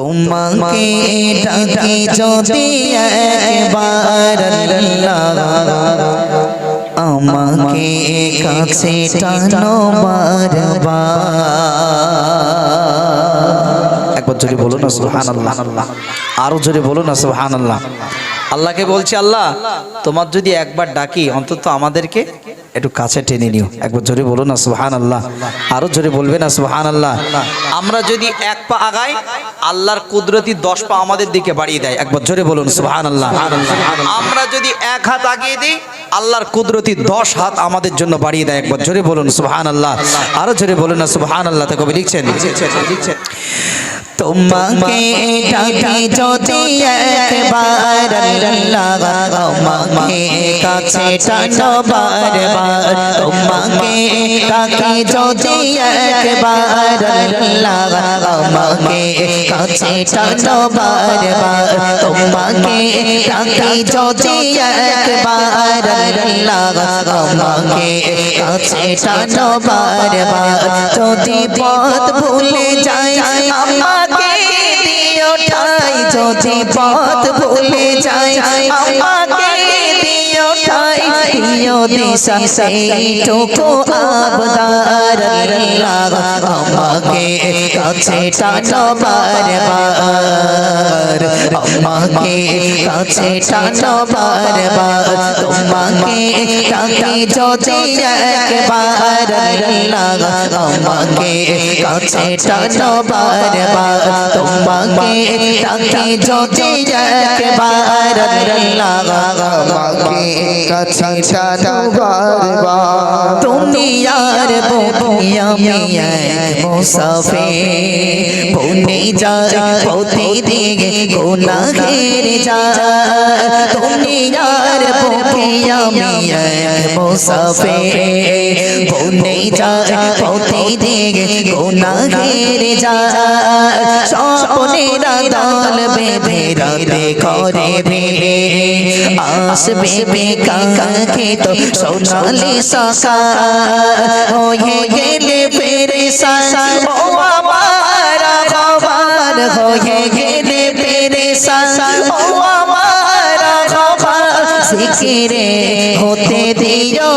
তোমাকে ডাকি যদি একবার আমাকে কাছে টানো বারবার। একবার জোরে বলো না, সুবহানাল্লাহ। আরও জোরে বলো না, সুবহানাল্লাহ। আল্লাহকে বলছি, আল্লাহ, তোমার যদি একবার ডাকি, অন্তত আমাদেরকে একটু কাছে টেনে নিও। একবার জোরে বলো না সুবহান আল্লাহ আরও জোরে বলবে না সুবহান আল্লাহ আমরা যদি এক পা আগাই, আল্লাহর কুদরতি দশ পা আমাদের দিকে বাড়িয়ে দেয়। একবার জোরে বলুন সুবহান আল্লাহ আমরা যদি এক হাত আগিয়ে দিই, আল্লাহর কুদরতি দশ হাত আমাদের জন্য বাড়িয়ে দেয়। একবার জোরে বলুন সুবহান আল্লাহ আরও জোরে বলুন না সুবহান আল্লাহ তো কবি লিখছেন লিখছেন? তোমাকে ডাকি যদি একবার আল্লাহ আমাকে কাছে টানো বারবার। তোমাকে ডাকি যদি একবার আল্লাহ আমাকে কাছে টানো বারবার। তোমাকে ডাকি যদি একবার আল্লাহ আমাকে কাছে টানো বারবার। যদি পথ ভুলে যায় যদি পথ ভুলে যাই আমাকে দিও ঠাই দিও দিশা সেইটুকু আবদার আমাকে কাছে টানো বারবার। আমাকে কাছে টানো বারবার। তোমাকে ডাকি যদি একবার আল্লাহ আমাকে কাছে টানো বারবার তোমাকে ডাকি যদি একবার আল্লাহ আমাকে কাছে টানো বারবার তুমি আর বমি আমি এক মুসাফির বনে যায় পথে দিকে গুনাহের যায় তুমি আর বমি আমি এক মুসাফির বনে যায় পথে দিকে গুনাহের যায় স্বপ্নেরা দল বেঁধে রাতে করে ভেবে আসবে বেকাকে তো সোনালি সকা হয়ে গেলে ফেরে সাসা ও আমার হয়ে জিকিরে হতে দিও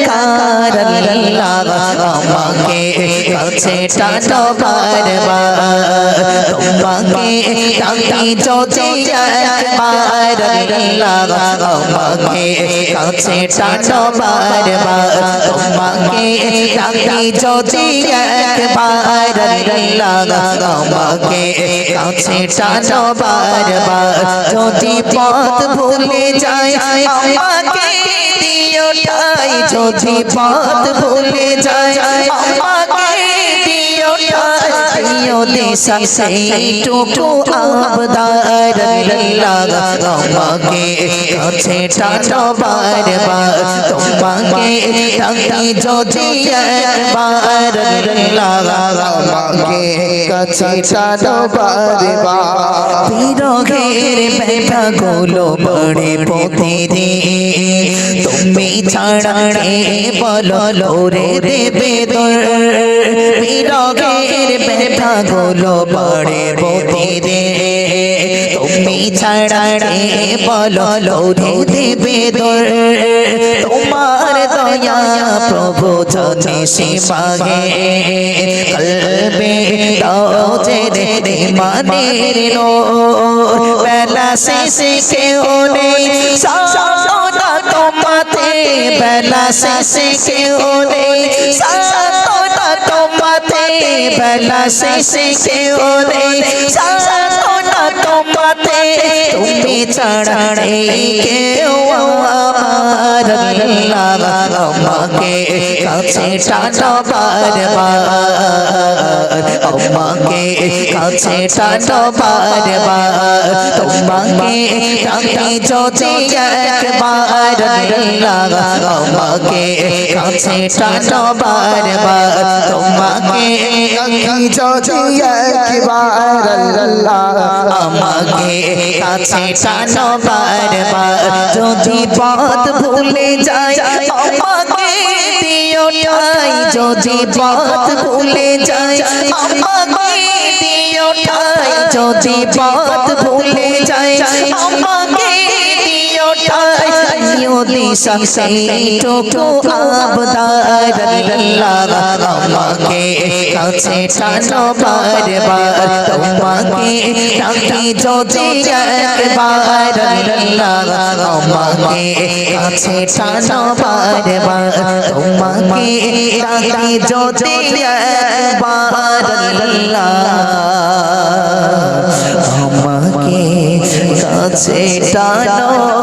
কার আল্লাহ আমাকে কাছে টানো বারবার তোমাকে ডাকি যদি একবার আল্লাহ আমাকে কাছে টানো বারবার তোমাকে ডাকি যদি একবার আল্লাহ আমাকে কাছে টানো বারবার যদি পথ ভুলে যায় আমাকে দিও তাই যদি পথ ভুলে যায়। আমাকে দিও তাই দিও দিশা, সেইটুকু আবদার লাগা। আমাকে কাছে টানো বারবার। তোমাকে ডাকি যদি একবার আল্লাহ কাছে টানো বারবার বিরহের ব্যথা গুলো বড়ে পথে তুমি ছাড়া কে বলো লোরে দেবে তোর? বিরহের ব্যথা গুলো বড়ে পথে তুমি ছাড়া বলো লোরে দেবে তোর তোমার দয়া প্রভু জানে মাগে কলবে দাও যে রে মানের নো বেলা শেষে কেউ নেই। সাতটা তোমাতে। বেলা শেষে কেউ নেই। সাতটা তোমাতে। বেলা শেষে কেউ নেই। সাতটা তোমাতে তুমি ছাড়া নেই কেউ আমার আমাকে কাছে টানো বারবার আমাকে কাছে টানো বারবার তোমাকে ডাকি যদি একবার আমাকে কাছে টানো বারবার তোমাকে ডাকি যদি একবার আমাকে কাছে বারবার যদি পথ ভুলে যায় আমাকে দিও যদি পথ ভুলে যায় আমাকে যদি পথ ভুলে যায় আমাকে দিও ঠাই দিও দিশা সেইটুকু আবদার। আমাকে কাছে টানো বারবার। তোমাকে ডাকি যদি একবার। আমাকে কাছে টানো বারবার। তোমাকে ডাকি যদি একবার। আল্লাহ কাছে টানো